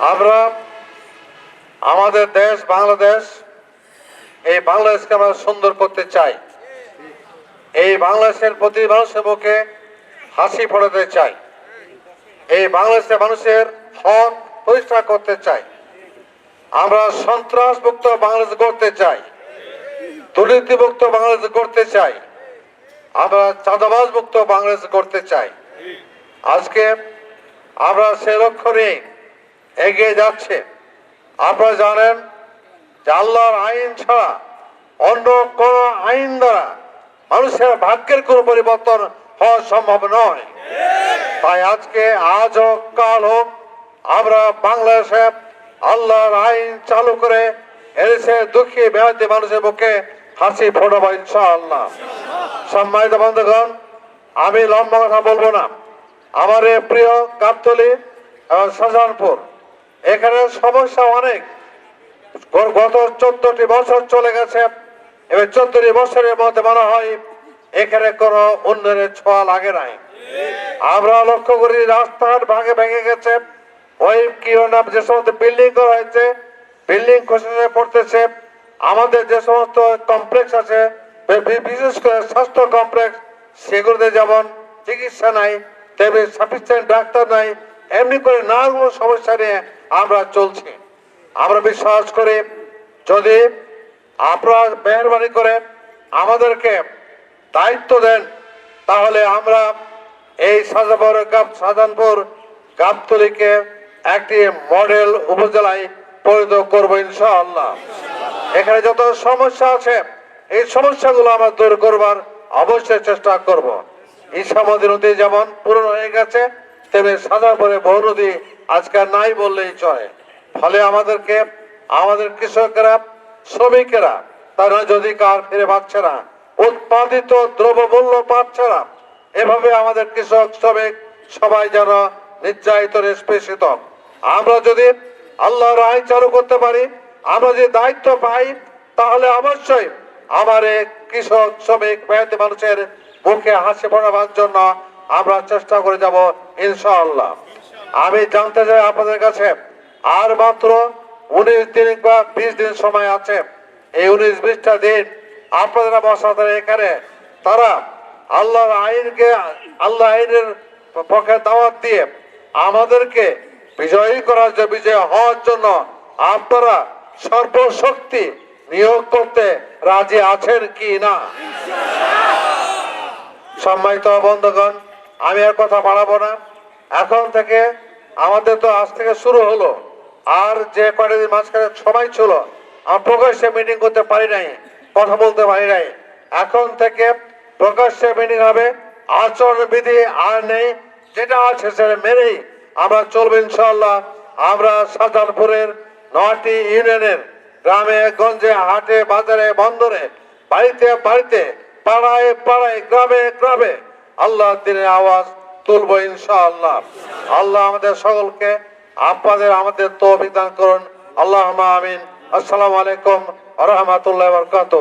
আমরা, আমাদের দেশ, বাংলাদেশ, এই বাংলাদেশকে আমরা সুন্দর করতে চাই। এই বাংলাদেশের প্রতি মানুষের মুখে হাসি ফোটাতে চাই। এই বাংলাদেশের মানুষের হক প্রতিষ্ঠা করতে চাই। আমরা সন্ত্রাস মুক্ত বাংলাদেশ করতে চাই। দুর্নীতিমুক্ত বাংলাদেশ করতে চাই। আমরা চাঁদাবাজ মুক্ত বাংলাদেশ করতে চাই। আজকে আমরা সে লক্ষ্য নিয়ে এগিয়ে যাচ্ছে। আপনারা জানেন যে আল্লাহর আইন ছাড়া অন্য কোন আইন দ্বারা মানুষের ভাগ্যের কোনো পরিবর্তন হওয়া সম্ভব নয়। তাই আজকে আজ হোক কাল হোক, আমরা বাংলাদেশে আল্লাহর আইন চালু করে এদেশে দুঃখী মেহাদি মানুষের মুখে হাসি ফোটাবো ইনশাআল্লাহ। সম্মানিত বন্ধুগণ, আমি লম্বা কথা বলব না। আমার প্রিয় গাবতলি এবং শাহজাহানপুর এখানে সমস্যা অনেক। গত চোদ্দটি বছর চলে গেছে। এবার চোদ্দটি বছরের মধ্যে মনে হয় এখানে কোনো উন্নয়নের ছোঁয়া লাগে নাই। আমরা লক্ষ্য করি রাস্তাঘাট ভাঙে ভেঙে গেছে। ওই কি যে সমস্ত বিল্ডিং করা হয়েছে বিল্ডিং খসে পড়তেছে। আমাদের যে সমস্ত কমপ্লেক্স আছে বিশেষ করে স্বাস্থ্য কমপ্লেক্স সেগুলোতে যেমন চিকিৎসা নাই, তেমনি সাফিসিয়েন্ট ডাক্তার নাই এমনি করে নানান সমস্যা নিয়ে আমরা চলছি। আমরা বিশ্বাস করি, যদি আপনারা মেহরবানি করে আমাদেরকে দায়িত্ব দেন, তাহলে আমরা এই সাজাপুর সাজানপুর গাবতলিকে একটি মডেল উপজেলায় পরিণত করব ইনশাআল্লাহ। এখানে যত সমস্যা আছে, এই সমস্যাগুলো আমরা দূর করবার অবশ্যই চেষ্টা করব। ইসামতি নদী যেমন পূরণ হয়ে গেছে তেমনি সাজাপুরে বহু নদী আজকে নাই বললেই চলে। ফলে আমাদেরকে, আমাদের কৃষকেরা, শ্রমিকেরা, তারা যদি কার ফিরে পাচ্ছে না, উৎপাদিত দ্রব্যমূল্য পাচ্ছে না, এভাবে আমাদের কৃষক, শ্রমিক সবাই যেন নির্যাতিত, নিষ্পেষিত। আমরা যদি আল্লাহর আইন চালু করতে পারি, আমরা যদি দায়িত্ব পাই, তাহলে অবশ্যই আমার কৃষক, শ্রমিক মানুষের মুখে হাসি ফোটাবার জন্য আমরা চেষ্টা করে যাব। ইনশাআল্লাহ। আমি জানতে চাই আপনাদের কাছে, আর মাত্র উনিশ দিন বা বিশ দিন সময় আছে। এই উনিশ বিশটা দিন আপনারা বসাতে এখানে তারা আল্লাহর আইনকে আল্লাহ আইনের পক্ষে দাওয়াত দিয়ে আমাদেরকে বিজয়ী করার জন্য বিজয় হওয়ার জন্য আপনারা সর্বশক্তি নিয়োগ করতে রাজি আছেন কি না? সম্মানিত বন্ধুগণ, আমি আর কথা বাড়াবো না। এখন থেকে আমাদের তো আজ থেকে শুরু হলো। আর যে কয়টা দিন মাঝখানে সবাই ছিল আমরা প্রকাশ্যে মিটিং করতে পারি নাই, কথা বলতে পারি নাই। এখন থেকে প্রকাশ্যে মিটিং হবে আচরণ বিধি আর নেই, যেটা আছে সেটা মেনেই আমরা চলবো ইনশাল্লাহ আমরা শাহজাহানপুরের নয়টি ইউনিয়নের গ্রামে, গঞ্জে, হাটে, বাজারে, বন্দরে, বাড়িতে বাড়িতে, পাড়ায় পাড়ায়, গ্রামে গ্রামে আল্লাহ দিনের আওয়াজ তুলবো ইনশাআল্লাহ। আল্লাহ আমাদের সকলকে, আপনাদের আমাদের তো অভিদান করুন। আল্লাহ আমিন। আসসালামু আলাইকুম রহমতুল্লাহ বরকাত